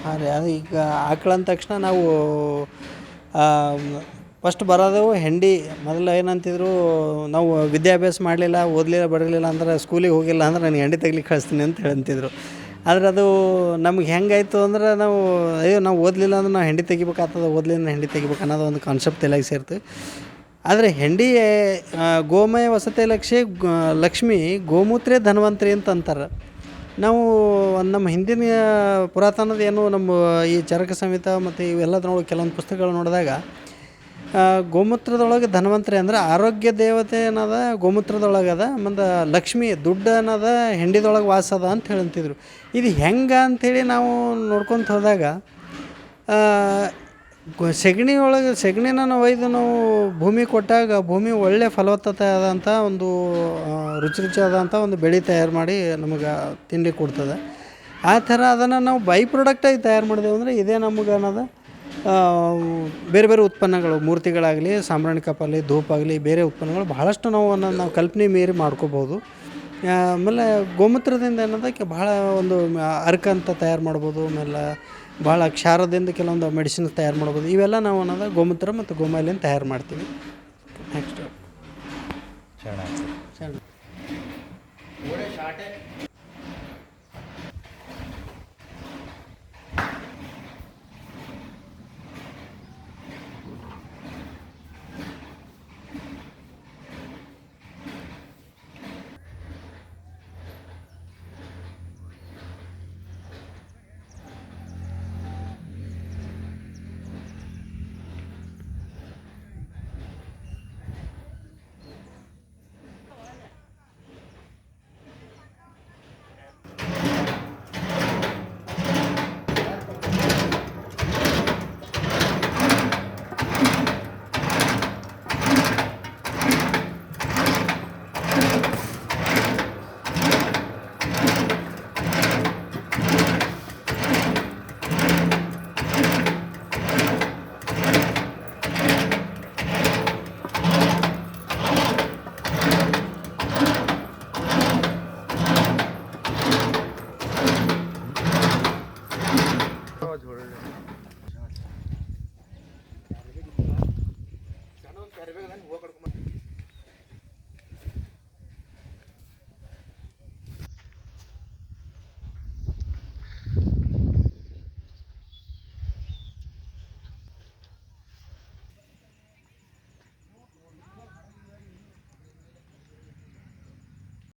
ಹಾಂ ರೀ ಅದು ಈಗ ಆಕಳ ಅಂದ ತಕ್ಷಣ ನಾವು ಫಸ್ಟ್ ಬರೋದು ಹೆಂಡಿ. ಮೊದಲು ಏನಂತಿದ್ರು, ನಾವು ವಿದ್ಯಾಭ್ಯಾಸ ಮಾಡಲಿಲ್ಲ, ಓದಲಿಲ್ಲ, ಬರಲಿಲ್ಲ ಅಂದ್ರೆ ಸ್ಕೂಲಿಗೆ ಹೋಗಿಲ್ಲ ಅಂದ್ರೆ ನನಗೆ ಹೆಂಡಿ ತೆಗಿಲಿಕ್ಕೆ ಕಳಿಸ್ತೀನಿ ಅಂತ ಹೇಳಂತಿದ್ರು. ಆದ್ರೆ ಅದು ನಮ್ಗೆ ಹೆಂಗಾಯಿತು ಅಂದ್ರೆ ನಾವು, ಅಯ್ಯೋ, ನಾವು ಓದಲಿಲ್ಲ ಅಂದ್ರೆ ನಾವು ಹೆಂಡಿ ತೆಗಿಬೇಕಾಗ್ತದೆ, ಓದಲಿಲ್ಲ ಹೆಂಡಿ ತೆಗಿಬೇಕು ಅನ್ನೋದು ಒಂದು ಕಾನ್ಸೆಪ್ಟ್ ಎಲ್ಲ ಸೇರ್ತು. ಆದರೆ ಹೆಂಡಿ ಗೋಮಯ ವಸತಿ ಲಕ್ಷ್ಮಿ, ಗೋಮೂತ್ರೇ ಧನ್ವಂತರಿ ಅಂತ ಅಂತಾರೆ. ನಾವು ನಮ್ಮ ಹಿಂದಿನ ಪುರಾತನದ ಏನು ನಮ್ಮ ಈ ಚರಕ ಸಂಹಿತ ಮತ್ತು ಇವೆಲ್ಲದ್ರೊಳಗೆ ಕೆಲವೊಂದು ಪುಸ್ತಕಗಳು ನೋಡಿದಾಗ ಗೋಮೂತ್ರದೊಳಗೆ ಧನ್ವಂತರಿ ಅಂದ್ರೆ ಆರೋಗ್ಯ ದೇವತೆ ಏನದ ಗೋಮೂತ್ರದೊಳಗದ ಮುಂದೆ ಲಕ್ಷ್ಮಿ ದುಡ್ಡು ಅನ್ನೋದ ಹೆಂಡಿದೊಳಗೆ ವಾಸ ಅದ ಅಂತ ಹೇಳಂತಿದ್ರು. ಇದು ಹೆಂಗೆ ಅಂಥೇಳಿ ನಾವು ನೋಡ್ಕೊತ ಹೋದಾಗ ಗೊ- ಸೆಗಣಿ ಒಳಗೆ, ಸೆಗಣಿನ ನಾವು ಒಯ್ದು ನಾವು ಭೂಮಿ ಕೊಟ್ಟಾಗ ಭೂಮಿ ಒಳ್ಳೆ ಫಲವತ್ತತೆ ಆದಂಥ ಒಂದು ರುಚಿ ರುಚಿ ಆದಂಥ ಒಂದು ಬೆಳೆ ತಯಾರು ಮಾಡಿ ನಮಗೆ ತಿಂಡಿ ಕೊಡ್ತದೆ. ಆ ಥರ ಅದನ್ನು ನಾವು ಬೈ ಪ್ರಾಡಕ್ಟಾಗಿ ತಯಾರು ಮಾಡಿದೆವು ಅಂದರೆ ಇದೇ ನಮಗೆ ಅನ್ನೋದು ಬೇರೆ ಬೇರೆ ಉತ್ಪನ್ನಗಳು, ಮೂರ್ತಿಗಳಾಗಲಿ ಸಾಂಬ್ರಾಣಿ ಧೂಪ ಆಗಲಿ, ಬೇರೆ ಉತ್ಪನ್ನಗಳು ಬಹಳಷ್ಟು ನಾವು ಅನ್ನೋದು ನಾವು ಕಲ್ಪನೆ ಮೀರಿ ಮಾಡ್ಕೋಬೋದು. ಆಮೇಲೆ ಗೋಮೂತ್ರದಿಂದ ಏನದಕ್ಕೆ ಭಾಳ ಒಂದು ಅರ್ಕ ಅಂತ ತಯಾರು ಮಾಡ್ಬೋದು, ಆಮೇಲೆ ಭಾಳ ಕ್ಷಾರದಿಂದ ಕೆಲವೊಂದು ಮೆಡಿಸಿನ್ ತಯಾರು ಮಾಡ್ಬೋದು. ಇವೆಲ್ಲ ನಾವು ಅನ್ನೋದು ಗೋಮೂತ್ರ ಮತ್ತು ಗೋಮಾಲಿನ ತಯಾರು ಮಾಡ್ತೀವಿ. ನೆಕ್ಸ್ಟ್ 就是